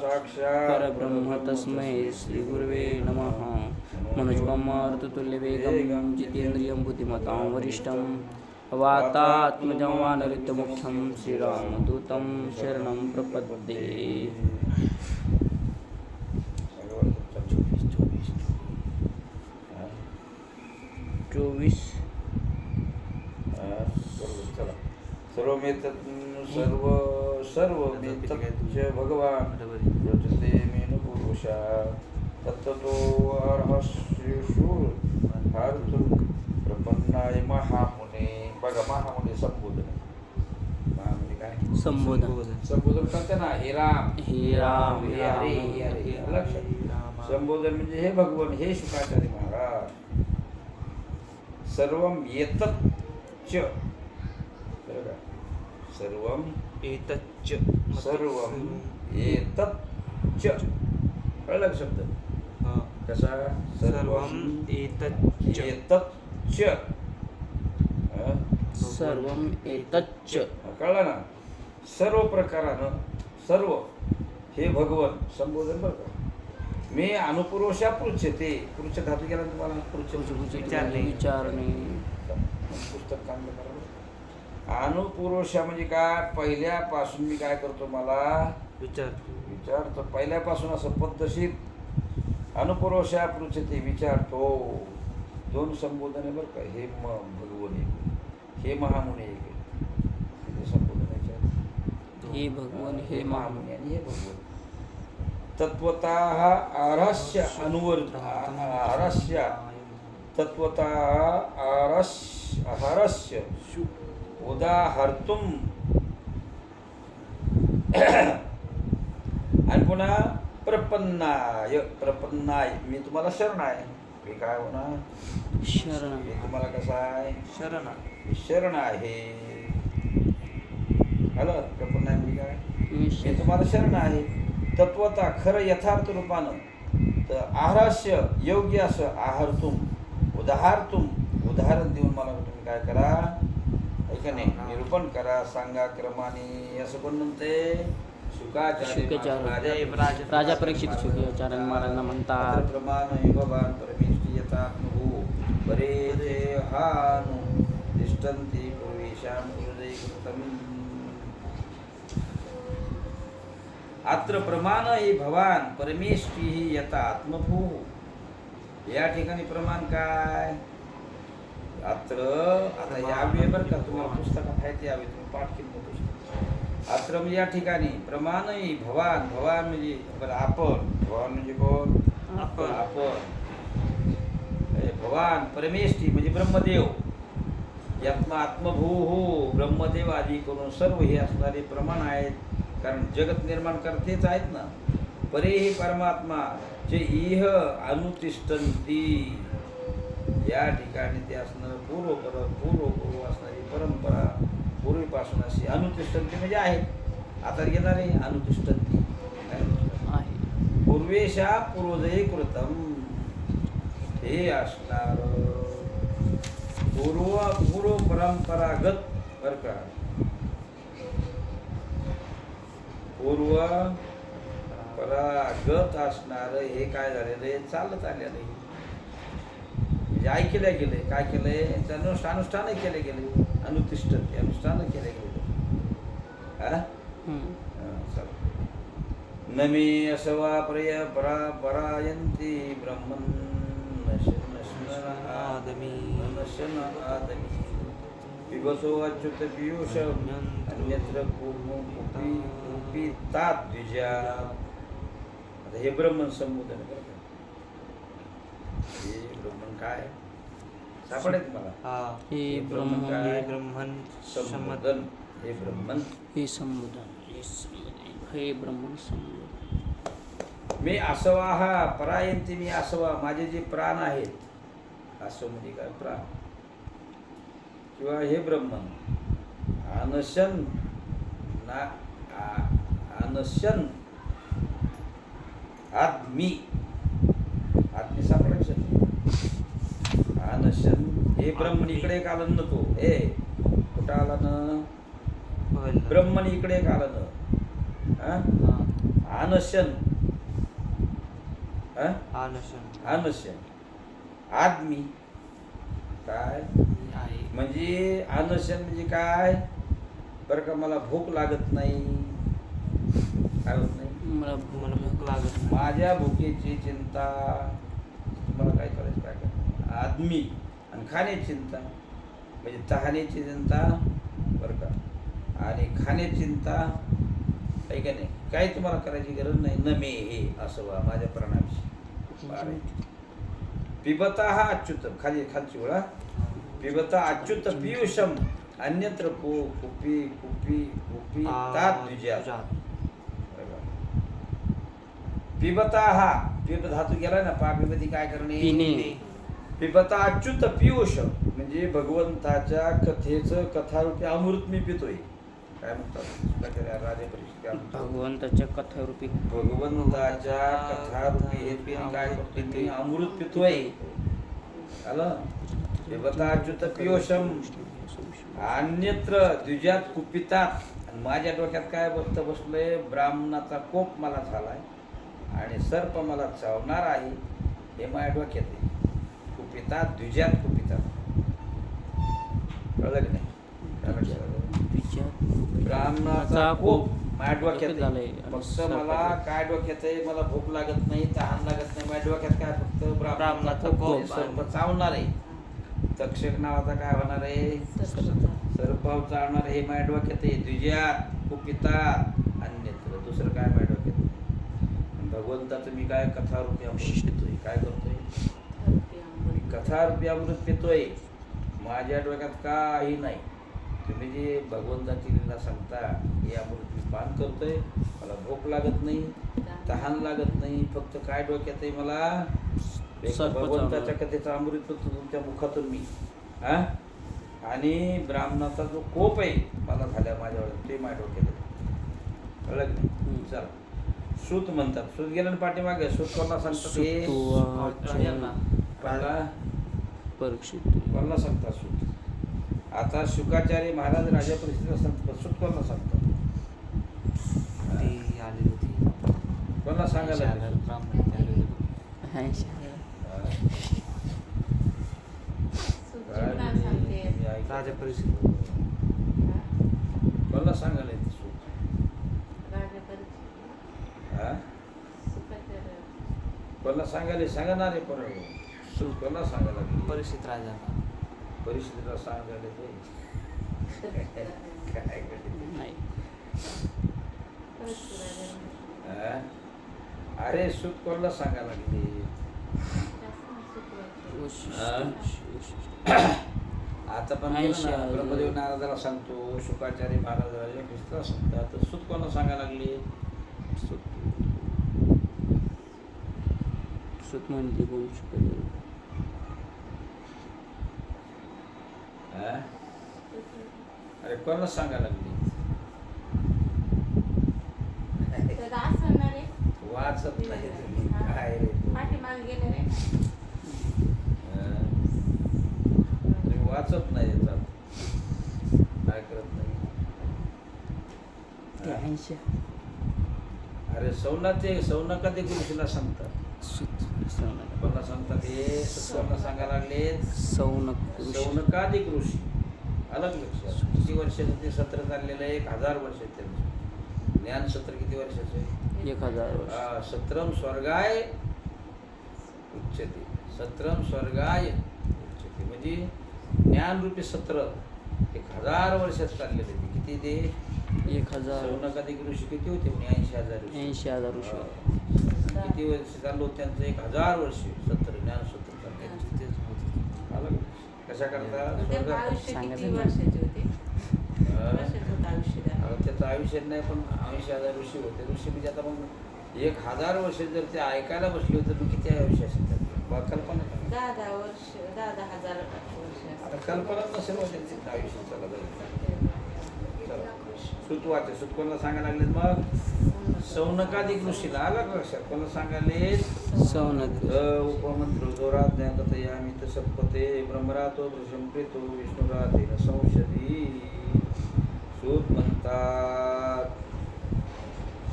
साक्षात् परब्रह्म तस्मै श्रीगुरवे नमः। मनुष्पमारुततुल्यवेगं जितेन्द्रियं बुद्धिमतां वरिष्ठं वातात्मजं वानरितमुख्यं श्रीरामदूतं शरणं प्रपद्ये चोवीस चला सर्व मेतत् सर्व सर्व भगवान. रचते मेन पुरुषा तत्तो अर्हस्यशूर हार्तु प्रपन्नाय महामुने. बघा महामुने संबोधन. महामुने काय? संबोधन. संबोधन. करते ना हे राम. हे राम. हे हरे हे हरे. लक्षात संबोधन म्हणजे हे भगवान हे शुकाचार्य महाराज. सर्वम येतच सर्वम एतच्च सर्वम येतच कळलं शब्द? हा. कसा? सर्वम एतच्च. येतच सर्वं एतच्च. कळलं ना? सर्व प्रकारानं सर्व. हे भगवन संबोधन बरं का मी अनुपुरुषा पृच्छते. पुरुष धातू गेला ना तुम्हाला? पुरुष विचारणे. विचारणे. पुस्तक चांगलं करा अनुपुरुषा म्हणजे काय? पहिल्यापासून मी काय करतो मला? विचार विचारतो. पहिल्यापासून असं पद्धतशीर अनुपुरुषा पृच्छते विचारतो. दोन संबोधन आहे बरं का. हे म भगवन एक. हे महामुनी एक आहे. किती संबोधन आहे याच्यात? हे भगवान हे महामुनी. आणि हे भगवन. तत्वत आरस्य अनुवर आरस्य. तत्वत आरस्य आहारस्य उदाहर्तुम। आणि पुन्हा प्रपन्नाय प्रपन्नाय. मी तुम्हाला शरण आहे. मी काय होणार? शरण. मी तुम्हाला कसं आहे? शरण. मी शरण आहे. हॅलो प्रपन्नाय म्हणजे काय? मी तुम्हाला शरण आहे. तत्वता खरं यथार्थ रूपानं. तर आहारास्य योग्य असं आहारतुम. उदाहारतुम. उदाहरण देऊन मला तुम्ही काय करा. नाही निरूपण करा सांगा क्रमाने असं पण म्हणते शुकाचार्य शुकाचार्य. महाराज- राजा परीक्षित शुक्राचार्य महाराजांना म्हणतात प्रमाण भगवान परमेष्ठी यथात्मभू परे तिष्ठन्ति पूर्वेषां हृदयकृतम् अत्र प्रमाण हि भवान परमेष्ठी हि यथा आत्मभू या ठिकाणी प्रमाण काय अत्र आता यावे बरं का तुम्हाला पुस्तकात आहे ते यावे तुम्ही पाठ केलं पुस्तक. अत्र म्हणजे या ठिकाणी प्रमाण हि भवान भवान म्हणजे बरं आपण भवान म्हणजे कोण? आपण. आपण हे भगवान परमेष्ठी म्हणजे ब्रह्मदेव. यात्मा आत्मभू हो ब्रह्मदेव आदी करून सर्व हे असणारे प्रमाण आहेत. कारण जगत निर्माण करतेच आहेत ना. परे हे परमात्मा जे इह अनुतिष्ठन्ती. या ठिकाणी ते असणं पूर्व पर पूर्व पूर्व असणारी परंपरा पूर्वीपासून अशी अनुतिष्ठन्ती म्हणजे आहे. आता काय? आहे. पूर्वेशा पूर्वजय कृतम हे असणार पूर्व पूर्व परंपरागत बर का पूर्व परागत असणार हे काय झालेलं आहे? चालत आलेलं आहे. म्हणजे ऐकल्या गेले काय केलंय त्याचं अनुष्ठान अनुष्ठानही केले गेले. अनुतिष्ठ अनुष्ठान केले गेले. हा. न? मे असवा प्रय परा परायन्ति ब्रह्मन् आदमी. नशन आदमी पिबसो अच्युत पीयूष। अन्यत्र कुमु कुपी कुपी तात द्विजा हे ब्रह्मन संबोधन बरं का हे ब्रह्मन काय? सापडेल तुम्हाला? हा. हे ब्रह्म ब्रह्म काय? हे ब्रह्मन संबोधन. हे ब्रह्मन हे संबोधन. हे संबोधन. हे ब्रह्मन संबोधन. मी असवा हा परायंती मी असवा माझे जे प्राण आहेत असं म्हणजे काय प्राण? किंवा हे ब्रह्मन अनशन ना आ- अनशन आत्मी सापडायचं अनशन हे ब्रह्मन इकडे एक आलं ना तो. हे कुठं आला ना. ब्रह्मन इकडे एक आलं ना. हा? हा. आनशन हा? आनशन अनशन आदमी. काय? म्हणजे अनशन म्हणजे काय? बरं का मला भूक लागत नाही. काय होत नाही? मला मला भूक लागत. माझ्या भुकेची चिंता. तुम्हाला काय करायचं काय करायचं आदमी. आणि खाण्याची चिंता. म्हणजे तहाण्याची चिंता बरं का. आणि खाण्याची चिंता काही का नाही? काही तुम्हाला करायची गरज नाही. न मे हे असं वा माझ्या बारा. पिबता हा अच्युतम. खाली खालची वेळा पिबता अच्युत पियुषम. अन्यत्र को कुपी कुपी कुपी तात द्विजा. पिबता हा. पिब धातू गेला ना पापीमध्ये काय करणे? पिणे. पिबता अच्युत पियुष म्हणजे भगवंताच्या कथेचं कथारूपी अमृत मी पितोय. काय म्हणतात? राजे? भगवंताच्या कथारूपी. भगवंताच्या कथारूपी हे पिणे काय मी अमृत पितोय. आलं पिबता अच्युत पियुषम अन्यत्र द्विजात कुपितात. आणि माझ्या डोक्यात काय बसतं बसलंय? ब्राह्मणाचा कोप मला झालाय आणि सर्प मला चावणार आहे हे माझ्या डोक्यात आहे. कुपितात द्विजात कुपितात कळलं की नाही? ब्राह्मणाचा कोप माझ्या डोक्यात झालंय. फक्त सर्प- मला काय डोक्यात आहे? मला भूक लागत नाही तहान लागत नाही. माझ्या डोक्यात काय फक्त ब्राह्मणाचा कोप. सर्प चावणार आहे. तक्षक नावाचा काय होणार आहे? सर्पाव चालणार हे माझ्या डोक्यात आहे. द्विजात कुपितात अन्यत्र दुसरं काय माझ्या डोक्यात. भगवंताचं मी काय कथारूपी पितोय काय करतोय? कथारूपी अमृत पितोय माझ्या डोक्यात काही नाही. तुम्ही जे भगवंताची लीला सांगता हे अमृत मी पान करतोय. मला भूक लागत नाही तहान लागत नाही फक्त काय डोक्यात आहे मला? भगवंताच्या. कथेचा अमृत पितो तुमच्या मुखातून मी. हा? आणि ब्राह्मणाचा जो कोप आहे मला झाल्या माझ्यावर ते माझ्या डोक्यात. कळलं नाही. चला. सूत म्हणतात. सूत गेलं ना पाठीमागे. सूत कोणाला सांगतात कोणाला परीक्षित. कोणाला सांगतात सूत आता शुकाचार्य महाराज राजा परिस्थितीला सांगतात सूत कोणाला सांगतात ती आली होती. कोणाला सांगायला राजा परिषद. कोणाला सांगायला येते सूत कोणाला सांगायला सांगणार आहे पण सूत कोणाला सांगायला लागले? परिषद राजाला परिस्थितीला सांगायला ते काय? नाही? अरे सूत कोणाला सांगायला लागली. आता पण. ब्रह्मदेव नारदाला सांगतो शुकाचार्य महाराज राजा कृष्णाला सांगतात तर सूत कोणाला सांगायला लागली सुत सुत म्हणजे कोण शिकवलं अरे कोणाला सांगायला लागली? वाचत नाही तुम्ही. काय रे तू? हा? तुम्ही वाचत नाही याच्यात. काय करत नाही? ते हा? ऐंशी अरे सौनाचे सौनकाते गुरुशीला सांगतात? सांगतात हे सांगायला लागले सौनक. सौनकाधिक ऋषी अलग लक्षात किती वर्षाचं ते सत्र चाललेलं आहे? एक हजार वर्ष त्यांचं. ज्ञान सत्र किती वर्षाचं आहे? एक हजार सत्रम स्वर्गाय उच्चते. सत्रम स्वर्गाय उच्चते. म्हणजे ज्ञानरूपी सत्र. एक हजार वर्षात चाललेलं आहे. ते. किती ते? एक हजार. सौनकाधिक ऋषी किती होते? ऐंशी हजार. ऐंशी हजार ऋषी. किती वर्ष चाललो होतं त्यांचं? एक हजार वर्ष. सत्र ज्ञान सत्र चाललं त्यांची? कशा करता आयुष्य हा. त्याचं नाही पण ऐंशी हजार ऋषी होते. ऋषी म्हणजे आता मग एक हजार वर्ष जर ते ऐकायला बसले होते तर किती आयुष्य असेल कल्पना. दहा दहा वर्ष दहा दहा हजार वर्ष आता असतात. कल्पना नसेल त्यांचं आयुष्य चला जाईल सुत कोणाला सांगायला लागलेत मग? सौनकाधिक ऋषीला. आला का लक्षात? कोणाला सांगायले सौनक उपमंत्र जोरात ज्ञात यामी तसपते ब्रह्मरातो भृशंप्रितो विष्णुराते न संशधी सूत म्हणतात.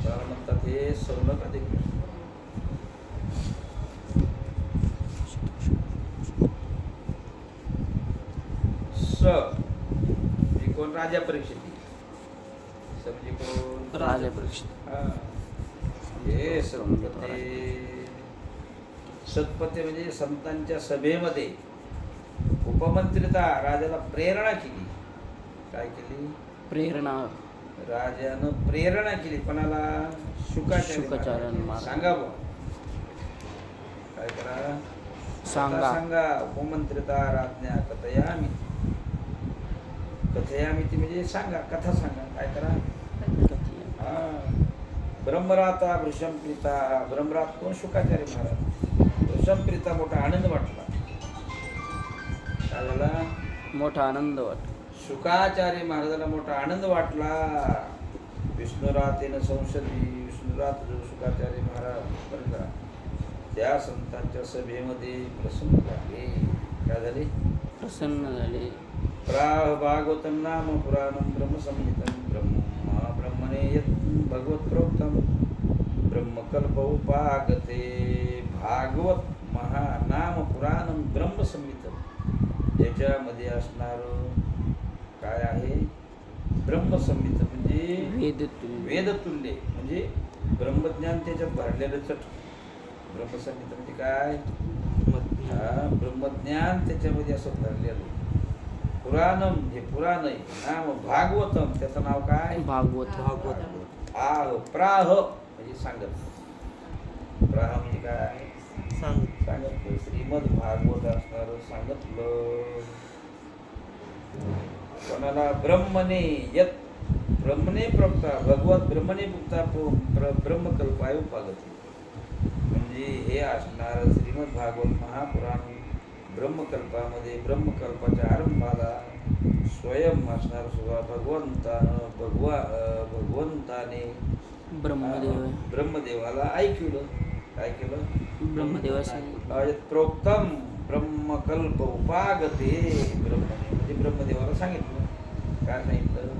म्हणतात हे? सौनक अधिक स. कोण? राजा परीक्षित स म्हणजे कोण राजा परीक्षित हा. हे सत्पते सत्पते म्हणजे संतांच्या सभेमध्ये उपमंत्रिता राजाला प्रेरणा केली काय केली प्रेरणा राजानं प्रेरणा केली कोणाला शुकाचार्य शुकाचार्य महाराज. महाराज. सांगा बुवा काय करा सांगा. सांगा उपमंत्रिता राज्ञा कथयामी कथयामी ती म्हणजे सांगा कथा सांगा काय करा. ब्रह्मराता वृषमप्रीता ब्रह्मरात कोण शुकाचार्य महाराज? वृषमप्रीता मोठा आनंद वाटला. काय झाला मोठा आनंद वाट शुकाचार्य महाराजाला मोठा आनंद वाटला. विष्णुरातेनं संसदी विष्णुरात जो शुकाचार्य महाराज त्या संतांच्या सभेमध्ये प्रसन्न झाले. काय झाले? प्रसन्न झाले. प्राह भागवतं नाम पुराणं ब्रह्मसंहितं ब्रह्मा. ब्रह्मणे यत् भगवत प्रोक्तं ब्रह्मकल्प उपागते। भागवत महानाम पुराणं ब्रह्मसंहितं ज्याच्यामध्ये असणारं काय आहे? ब्रह्मसंहित म्हणजे वेद वेदतुल्य. म्हणजे ब्रह्मज्ञान त्याच्यात भरलेलं चट ब्रह्मसंहित म्हणजे काय? हा, ब्रह्मज्ञान त्याच्यामध्ये असं भरलेलं. पुराणम हे पुराण. आहे नाम भागवतम. त्याचं नाव काय? भागवत भागवत आह प्राह म्हणजे सांगत. प्राह म्हणजे काय सांग सांगितलं श्रीमद भागवत असणार सांगितलं. कोणाला ब्रह्मने यत ब्रह्मने प्रोक्ता भगवत ब्रह्मने पुक्ता ब्रह्मकल्पाय उपागती म्हणजे हे असणार श्रीमद भागवत महापुराण ब्रह्मकल्पामध्ये ब्रह्मकल्पाच्या आरंभाला स्वयं असणार सुद्धा भगवंतानं भगवा भगवंताने ब्रह्मदेव. ब्रह्मदेवाला ऐकवलं काय केलं ब्रह्मदेवासाठी अयत् प्रोक्तम ब्रह्मकल्प उपागते. ब्रह्मने म्हणजे ब्रह्मदेवाला सांगितलं. काय सांगितलं?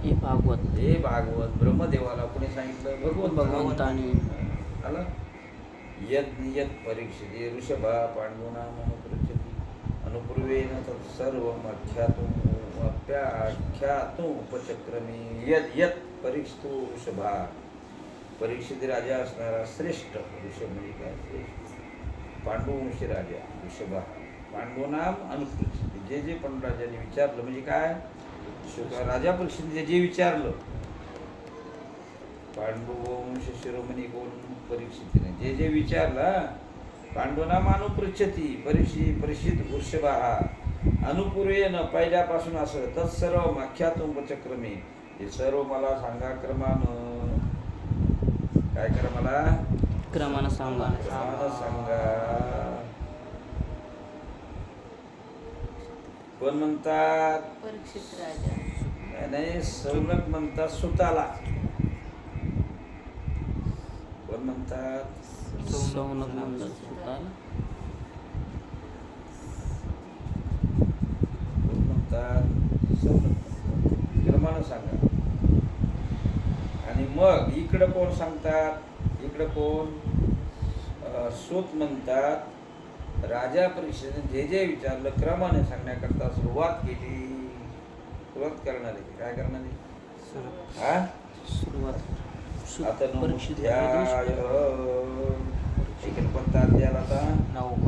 हे भागवत. हे भागवत ब्रह्मदेवाला कोणी सांगितलं? भगवंत भगवंताने. आलं? यज्ञयत् यद परीक्षिते ऋषभा पांडुना अनुपृच्छति अनुपूर्वेण तत्सर्वम् अख्यातुम् अप्याख्यातुम् उपचक्रमे। यद यद परीक्षितो ऋषभा। परीक्षित राजा असणारा श्रेष्ठ ऋषभ म्हणजे काय? श्रेष्ठ। पांडुवंशी राजा ऋषभा. पांडुनाम अनुपृच्छित. जे जे पण राजाने विचारलं म्हणजे काय? राजा परीक्षित जे विचारलं पांडुवंश शिरोमणी कोण परीक्षितीने जे जे विचारलं पांडुना अनुपृच्छती परीक्षी परीक्षित वृषभा अनुपूर्वेन पहिल्यापासून असं तत्सर्व माख्यात उपचक्रमे हे सर्व मला सांगा क्रमानं. काय करा मला? क्रमानं सांगा. क्रमानं सांगा. कोण म्हणतात? परीक्षित राजा. नाही, सौनक म्हणतात सुताला कोण म्हणतात सौनक म्हणतात म्हणतात सौनक क्रमानं सांगा आणि मग इकडं कोण सांगतात इकडं कोण सूत म्हणतात राजा परीक्षेने जे जे विचारलं क्रमाने सांगण्याकरता सुरुवात केली सुरुवात करणार काय करणार हा सुरुवात అతను ముఖ్య పరీక్షించాడు. ఇక్కడ కొంత అధ్యాయులత నౌక